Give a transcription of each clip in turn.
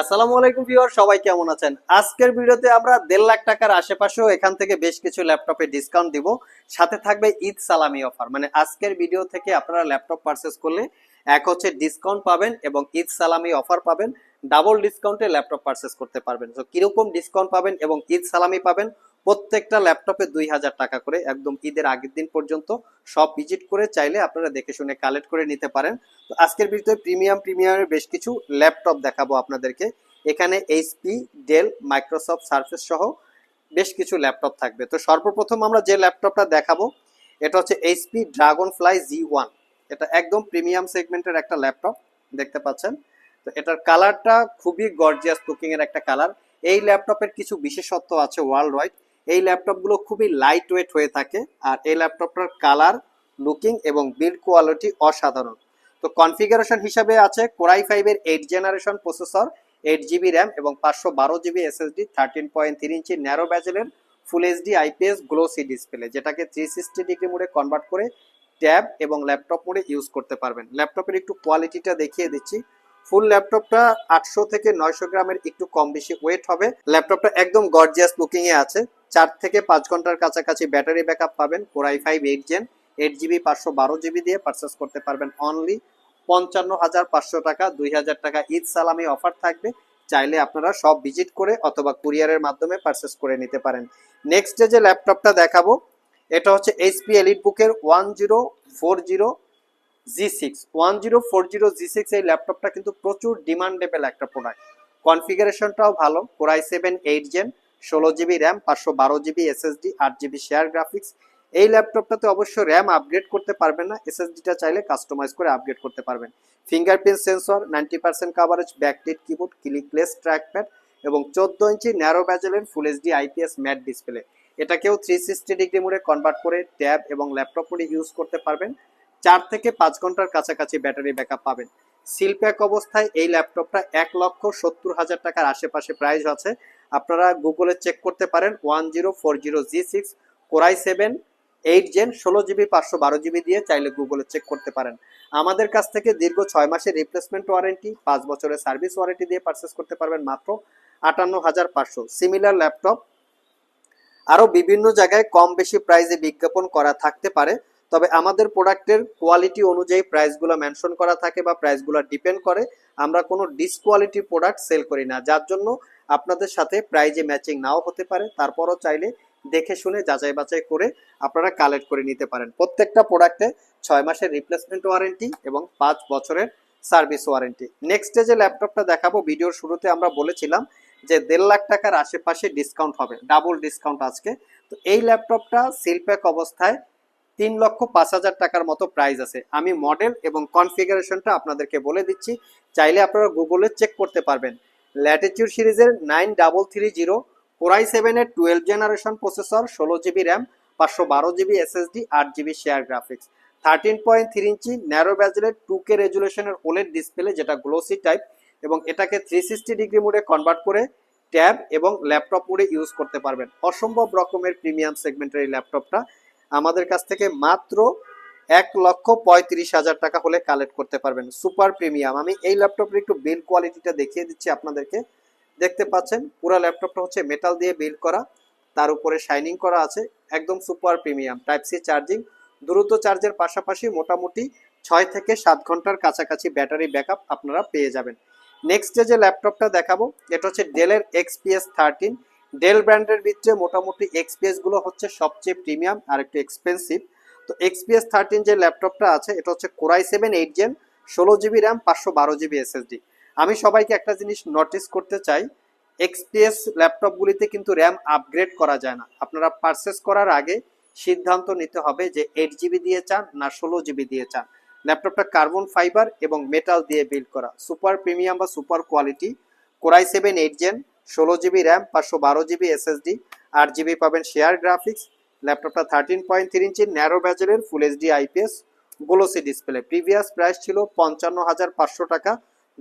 আসসালামু আলাইকুম ভিউয়ার সবাই কেমন আছেন? আজকের ভিডিওতে আমরা দেড় লাখ টাকার আশেপাশেও এখান থেকে বেশ কিছু ল্যাপটপে ডিসকাউন্ট দিব। সাথে থাকবে ঈদ সালামি অফার মানে আজকের ভিডিও থেকে আপনারা ল্যাপটপ পারচেস করলে এক হচ্ছে ডিসকাউন্ট পাবেন এবং ঈদ সালামি অফার পাবেন। ডাবল ডিসকাউন্টে ল্যাপটপ পারচেস করতে পারবেন। তো কীরকম ডিসকাউন্ট পাবেন এবং ঈদ সালামি পাবেন? প্রত্যেকটা ল্যাপটপে দুই হাজার টাকা করে একদম ঈদের আগের দিন পর্যন্ত সব ভিজিট করে চাইলে আপনারা দেখে শুনে কালেক্ট করে নিতে পারেন। তো আজকের ভিডিওতে প্রিমিয়াম প্রিমিয়ামের বেশ কিছু ল্যাপটপ দেখাবো আপনাদেরকে। এখানে এইচপি ডেল মাইক্রোসফট সার্ফেস সহ বেশ কিছু ল্যাপটপ থাকবে। তো সর্বপ্রথম আমরা যে ল্যাপটপটা দেখাবো, এটা হচ্ছে HP dragon fly G one এটা একদম প্রিমিয়াম সেগমেন্টের একটা ল্যাপটপ, দেখতে পাচ্ছেন? তো এটার কালারটা খুবই গর্জিয়াস লুকিং এর একটা কালার এই ল্যাপটপের কিছু বিশেষত্ব আছে ওয়ার্ল্ড ওয়াইড এই ল্যাপটপগুলো খুবই লাইট ওয়েট হয়ে থাকে আর এই ল্যাপটপটার কালার লুকিং এবং বিল্ড কোয়ালিটি অসাধারণ। তো কনফিগারেশন হিসাবে আছে কোরাই ফাইভের eight generation processor eight GB RAM এবং পাঁচশো বারো GB SSD thirteen point three inch narrow ব্যাজেলের full HD IPS glossy display যেটাকে থ্রি সিক্সটি ডিগ্রি মোডে কনভার্ট করে ট্যাব এবং ল্যাপটপ মোডে ইউজ করতে পারবেন। ল্যাপটপের একটু কোয়ালিটিটা দেখিয়ে দিচ্ছি। ফুল ল্যাপটপটা আটশো থেকে নয়শো গ্রামের একটু কম বেশি ওয়েট হবে। ল্যাপটপটা একদম গর্জিয়াস লুকিং এ আছে। চার থেকে পাঁচ ঘণ্টার কাছাকাছি ব্যাটারি ব্যাকআপ পাবেন core i five eight gen eight GB পাঁচশো বারো জিবি দিয়ে পারচেস করতে পারবেন অনলি পঞ্চান্ন হাজার পাঁচশো টাকা, দুই হাজার টাকা ঈদ সালামি অফার থাকবে। চাইলে আপনারা সব ভিজিট করে অথবা কুরিয়ারের মাধ্যমে পারচেস করে নিতে পারেন। নেক্সট ডে যে ল্যাপটপটা দেখাবো, এটা হচ্ছে এইচপি এলিট বুকের one zero four zero G six one zero four zero G six এই ল্যাপটপটা কিন্তু প্রচুর ডিমান্ডেবল একটা প্রোডাক্ট কনফিগারেশনটাও ভালো core i seven eight gen ষোলো জিবি র্যাম, পাঁচশো বারো জিবি এসএসডি আট জিবি শেয়ার গ্রাফিক্স এই ল্যাপটপটাতে অবশ্য র্যাম আপগ্রেড করতে পারবেন না এসএসডিটা চাইলে কাস্টমাইজ করে আপগ্রেড করতে পারবেন। Fingerprint sensor ninety percent coverage backlit keyboard clickless trackpad এবং চোদ্দ inch narrow ব্যাজেলের full HD IPS matte display এটাকেও থ্রি সিক্সটি ডিগ্রি মোডে কনভার্ট করে ট্যাব এবং ল্যাপটপ মোডে ইউজ করতে পারবেন। চার থেকে পাঁচ ঘণ্টার কাছাকাছি ব্যাটারি ব্যাকআপ পাবেন। সিলপ্যাক অবস্থায় এই ল্যাপটপটা এক লক্ষ সত্তর হাজার টাকার আশেপাশে প্রাইস আছে। আপনারা গুগলে চেক করতে পারেন one zero four zero G six core i seven eight gen ষোলো জিবি পাঁচশো বারো জিবি দিয়ে চাইলে গুগলে চেক করতে পারেন। আমাদের কাছ থেকে দীর্ঘ ছয় মাসের রিপ্লেসমেন্ট ওয়ারেন্টি পাঁচ বছরের সার্ভিস ওয়ারেন্টি দিয়ে পারচেস করতে পারবেন মাত্র আটান্ন হাজার পাঁচশো। সিমিলার ল্যাপটপ আরও বিভিন্ন জায়গায় কম বেশি প্রাইজে বিজ্ঞাপন করা থাকতে পারে, তবে আমাদের প্রোডাক্টের কোয়ালিটি অনুযায়ী প্রাইসগুলো মেনশন করা থাকে বা প্রাইসগুলো ডিপেন্ড করে। আমরা কোনো ডিসকোয়ালিটি প্রোডাক্ট সেল করি না, যার জন্য আপনাদের সাথে প্রাইজে ম্যাচিং নাও হতে পারে, তারপরও চাইলে দেখে শুনে যাচাই বাছাই করে আপনারা কালেক্ট করে নিতে পারেন। প্রত্যেকটা প্রোডাক্টে ছয় মাসের রিপ্লেসমেন্ট ওয়ারেন্টি এবং পাঁচ বছরের সার্ভিস ওয়ারেন্টি নেক্সট যে ল্যাপটপটা দেখাবো ভিডিওর শুরুতে আমরা বলেছিলাম যে দেড় লাখ টাকার আশেপাশে ডিসকাউন্ট হবে ডাবল ডিসকাউন্ট আজকে। তো এই ল্যাপটপটা সিলপ্যাক অবস্থায় তিন লক্ষ পাঁচ হাজার টাকার মতো প্রাইস আছে। আমি মডেল এবং কনফিগারেশনটা আপনাদেরকে বলে দিচ্ছি। চাইলে আপনারা গুগলে চেক করতে পারবেন। ল্যাটিটিউড সিরিজের nine double three zero, core i সেভেনের টুয়েলভ জেনারেশন প্রসেসর, ষোলো জিবি র্যাম, পাঁচশো বারো জিবি এসএসডি আট GB share graphics. Thirteen point three inch narrow ব্যাজেলের two K রেজুলেশনের ওলেড ডিসপ্লে যেটা গ্লোসি টাইপ এবং এটাকে থ্রি সিক্সটি ডিগ্রি মোডে কনভার্ট করে ট্যাব এবং ল্যাপটপ মোডে ইউজ করতে পারবেন। অসম্ভব রকমের প্রিমিয়াম সেগমেন্টের এই ল্যাপটপটা আমাদের কাছ থেকে মাত্র এক লক্ষ পঁয়ত্রিশ হাজার টাকা হলে কালেক্ট করতে পারবেন। সুপার প্রিমিয়াম আমি এই ল্যাপটপের একটু বিল কোয়ালিটিটা দেখিয়ে দিচ্ছি আপনাদেরকে। দেখতে পাচ্ছেন, পুরো ল্যাপটপটা হচ্ছে মেটাল দিয়ে বিল্ড করা। তার উপরে শাইনিং করা আছে। একদম super premium type C charging দ্রুত চার্জের পাশাপাশি মোটামুটি ছয় থেকে সাত ঘণ্টার কাছাকাছি ব্যাটারি ব্যাকআপ আপনারা পেয়ে যাবেন। নেক্সট যে ল্যাপটপটা দেখাবো, এটা হচ্ছে ডেলের এক্সপিএস থার্টিন ডেল ব্র্যান্ডের ভিতরে মোটামুটি এক্সপিএসগুলো হচ্ছে সবচেয়ে প্রিমিয়াম আর একটু এক্সপেন্সিভ তো এক্সপিএস থার্টিন যে ল্যাপটপটা আছে, এটা হচ্ছে core i seven eight gen ষোলো জিবি র্যাম পাঁচশো বারো জিবি এসএসডি আমি সবাইকে একটা জিনিস নোটিস করতে চাই এক্সপিএস ল্যাপটপগুলিতে কিন্তু র্যাম আপগ্রেড করা যায় না। আপনারা পারচেস করার আগে সিদ্ধান্ত নিতে হবে যে এইট জিবি দিয়ে চান না ষোলো জিবি দিয়ে চান। ল্যাপটপটা কার্বন ফাইবার এবং মেটাল দিয়ে বিল্ড করা। সুপার প্রিমিয়াম বা super quality core i seven eight gen ষোলো জিবি র্যাম পাঁচশো বারো জিবি এসএসডি আট জিবি পাবেন শেয়ার গ্রাফিক্স ল্যাপটপটা thirteen point three inch narrow ব্যাজেলের full HD IPS glossy display previous price ছিল পঞ্চান্ন হাজার পাঁচশো টাকা।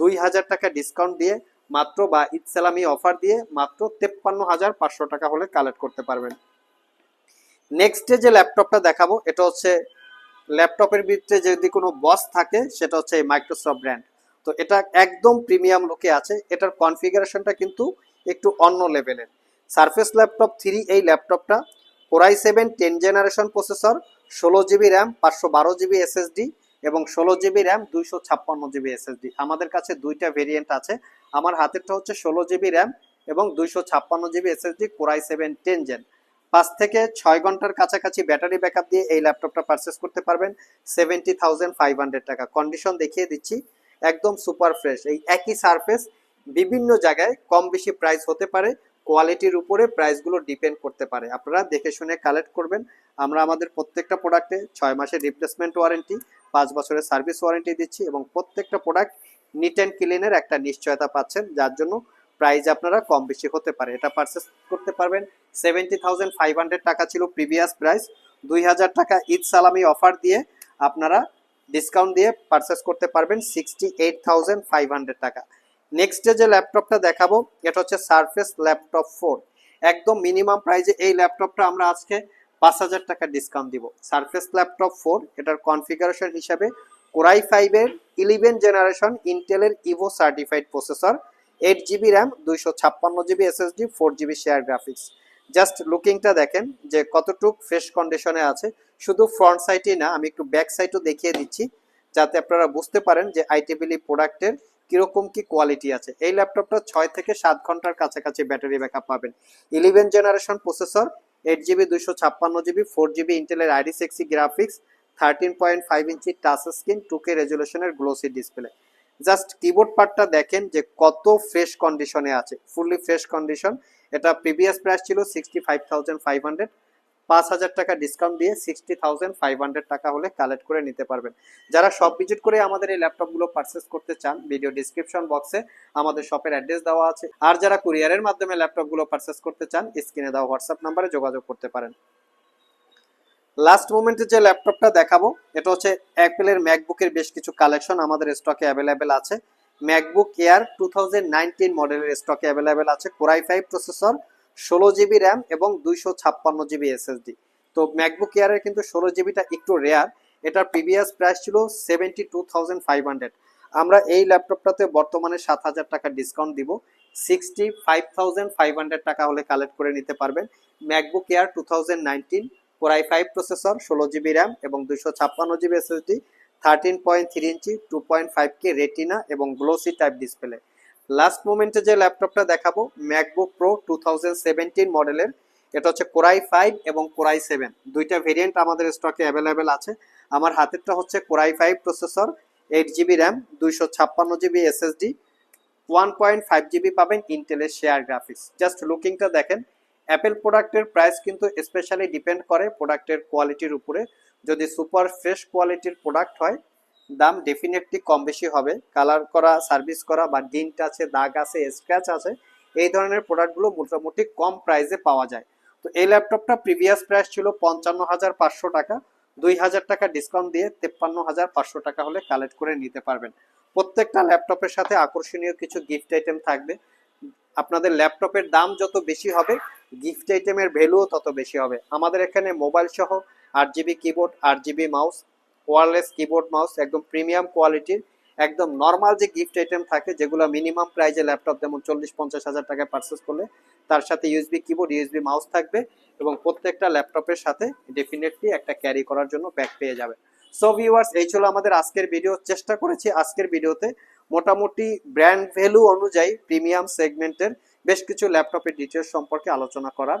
দুই হাজার টাকা ডিসকাউন্ট দিয়ে মাত্র বা ইতসালামি অফার দিয়ে মাত্র তেপ্পান্ন হাজার পাঁচশো টাকা হলে কালেক্ট করতে পারবেন। নেক্সটে যে ল্যাপটপটা দেখাবো, এটা হচ্ছে ল্যাপটপের ভিতরে যদি কোনো বস থাকে, সেটা হচ্ছে মাইক্রোসফট ব্র্যান্ড তো এটা একদম প্রিমিয়াম লোকে আছে। এটার কনফিগারেশনটা কিন্তু একটু অন্য লেভেলের সারফেস ল্যাপটপ থ্রি এই ল্যাপটপটা core i seven ten generation processor, ষোলো জিবি র্যাম, পাঁচশো বারো জিবি এসএসডি এবং ষোলো জিবি র্যাম, দুইশো ছাপ্পান্ন জিবি এসএসডি। আমাদের কাছে দুইটা ভেরিয়েন্ট আছে। আমার হাতেরটা হচ্ছে ষোলো জিবি র্যাম এবং দুইশো ছাপ্পান্ন GB SSD core i seven ten gen. পাঁচ থেকে ছয় ঘণ্টার কাছাকাছি ব্যাটারি ব্যাকআপ দিয়ে এই ল্যাপটপটা পারচেস করতে পারবেন। সেভেন্টি থাউজেন্ড ফাইভ হান্ড্রেড টাকা। কন্ডিশন দেখিয়ে দিচ্ছি। একদম সুপার ফ্রেশ এই একই সারফেস বিভিন্ন জায়গায় কম বেশি প্রাইস হতে পারে। কোয়ালিটির উপরে প্রাইসগুলো ডিপেন্ড করতে পারে। আপনারা দেখে শুনে কালেক্ট করবেন। আমরা আমাদের প্রত্যেকটা প্রোডাক্টে ছয় মাসের রিপ্লেসমেন্ট ওয়ারেন্টি পাঁচ বছরের সার্ভিস ওয়ারেন্টি দিচ্ছি এবং প্রত্যেকটা প্রোডাক্ট নিট অ্যান্ড ক্লিনের একটা নিশ্চয়তা পাচ্ছেন, যার জন্য প্রাইস আপনারা কম বেশি হতে পারে। এটা পারচেস করতে পারবেন। সেভেন্টি থাউজেন্ড ফাইভ হান্ড্রেড টাকা ছিল প্রিভিয়াস প্রাইস দুই হাজার টাকা ঈদ সালামি অফার দিয়ে আপনারা ডিসকাউন্ট দিয়ে পারচেস করতে পারবেন sixty eight thousand five hundred টাকা। নেক্সট ডে যে ল্যাপটপটা দেখাবো, এটা হচ্ছে সারফেস ল্যাপটপ ফোর একদম মিনিমাম প্রাইজে এই ল্যাপটপটা আমরা আজকে পাঁচ হাজার টাকা ডিসকাউন্ট দিব। সারফেস ল্যাপটপ ফোর এটার কনফিগারেশন হিসাবে কোরাই ফাইভের ইলেভেন জেনারেশন ইন্টেলের Evo certified processor eight GB RAM দুইশো ছাপ্পান্ন GB SSD four GB share graphics just লুকিংটা দেখেন যে কতটুক ফ্রেশ কন্ডিশনে আছে। শুধু ফ্রন্ট সাইডেই না, আমি একটু ব্যাক সাইডও দেখিয়ে দিচ্ছি, যাতে আপনারা বুঝতে পারেন যে আইটিবিলি প্রোডাক্টের কীরকম কি কোয়ালিটি আছে? এই ল্যাপটপটা ছয় থেকে সাত ঘণ্টার কাছাকাছি ব্যাটারি ব্যাকআপ পাবেন। Eleven generation processor eight GB দুইশো ছাপ্পান্ন জিবি ফোর জিবি ইন্টেলের ID sixty graphics thirteen point five inch touch screen two K রেজুলেশনের glossy display just keyboard পার্টটা দেখেন যে কত ফ্রেশ কন্ডিশনে আছে। ফুললি ফ্রেশ কন্ডিশন এটা প্রিভিয়াস প্রাইস ছিল sixty five thousand five hundred পাঁচ হাজার টাকা ডিসকাউন্ট দিয়ে সিক্সটি থাউজেন্ড ফাইভ হান্ড্রেড টাকা হলে কালেক্ট করে নিতে পারবেন। যারা সব ভিজিট করে আমাদের এই ল্যাপটপগুলো পারচেস করতে চান ভিডিও ডিসক্রিপশন বক্সে আমাদের শপের অ্যাড্রেস দেওয়া আছে। আর যারা কুরিয়ারের মাধ্যমে ল্যাপটপগুলো পারচেস করতে চান স্ক্রিনে দেওয়া হোয়াটসঅ্যাপ নাম্বারে যোগাযোগ করতে পারেন। লাস্ট মোমেন্টে যে ল্যাপটপটা দেখাবো, এটা হচ্ছে অ্যাপেলের ম্যাকবুকের বেশ কিছু কালেকশন আমাদের স্টকে অ্যাভেলেবেল আছে। MacBook Air two thousand nineteen মডেলের স্টকে অ্যাভেলেবেল আছে। কোরাই ফাইভ প্রসেসর ষোলো জিবি র্যাম এবং দুইশো ছাপ্পান্ন জিবি এসএসডি তো ম্যাকবুক এয়ারের কিন্তু ষোলো জিবিটা একটু রেয়ার এটার প্রিভিয়াস প্রাইস ছিল seventy two thousand five hundred আমরা এই ল্যাপটপটাতে বর্তমানে সাত হাজার টাকা ডিসকাউন্ট দিব। Sixty five thousand five hundred টাকা হলে কালেক্ট করে নিতে পারবেন। MacBook Air two thousand nineteen core i five processor ষোলো জিবি র্যাম এবং দুইশো ছাপ্পান্ন GB SSD thirteen point three inch two point five K retina এবং গ্লোসি টাইপ ডিসপ্লে লাস্ট মোমেন্টে যে ল্যাপটপটা দেখাবো ম্যাকবুক প্রো টু মডেলের এটা হচ্ছে কোরাই ফাইভ এবং কোরাই সেভেন দুইটা ভেরিয়েন্ট আমাদের স্টকে অ্যাভেলেবেল আছে। আমার হাতেরটা হচ্ছে core i five processor eight GB RAM দুইশো ছাপ্পান্ন GB SSD one point five GB পাবেন ইন্টেলের শেয়ার গ্রাফিক্স জাস্ট লুকিংটা দেখেন অ্যাপেল প্রোডাক্টের প্রাইস কিন্তু স্পেশালি ডিপেন্ড করে প্রোডাক্টের কোয়ালিটির উপরে। যদি সুপার ফ্রেশ কোয়ালিটির প্রোডাক্ট হয় দাম ডেফিনেটলি কম বেশি হবে। কালার করা সার্ভিস করা বা ডিন্ট আছে, দাগ আছে স্ক্র্যাচ আছে, এই ধরনের প্রোডাক্টগুলো মোটামুটি কম প্রাইসে পাওয়া যায়। তো এই ল্যাপটপটা প্রিভিয়াস প্রাইস ছিল পঞ্চান্ন হাজার পাঁচশো টাকা। দুই হাজার টাকা ডিসকাউন্ট দিয়ে তেপ্পান্ন হাজার পাঁচশো টাকা হলে কালেক্ট করে নিতে পারবেন। প্রত্যেকটা ল্যাপটপের সাথে আকর্ষণীয় কিছু গিফট আইটেম থাকবে। আপনাদের ল্যাপটপের দাম যত বেশি হবে গিফট আইটেমের ভ্যালুও তত বেশি হবে। আমাদের এখানে মোবাইল সহ আট জিবি কিবোর্ড আট GB mouse wireless keyboard mouse একদম প্রিমিয়াম কোয়ালিটির একদম নর্মাল যে গিফট আইটেম থাকে, যেগুলো মিনিমাম প্রাইজে ল্যাপটপ যেমন চল্লিশ, পঞ্চাশ হাজার টাকায় পারচেস করলে, তার সাথে ইউএসবি কিবোর্ড ইউএসবি মাউস থাকবে এবং প্রত্যেকটা ল্যাপটপের সাথে ডেফিনেটলি একটা ক্যারি করার জন্য ব্যাগ পেয়ে যাবে। সো ভিউয়ার্স এই ছিল আমাদের আজকের ভিডিও চেষ্টা করেছি আজকের ভিডিওতে মোটামুটি ব্র্যান্ড ভ্যালু অনুযায়ী প্রিমিয়াম সেগমেন্টের বেশ কিছু ল্যাপটপের ডিটেলস সম্পর্কে আলোচনা করার।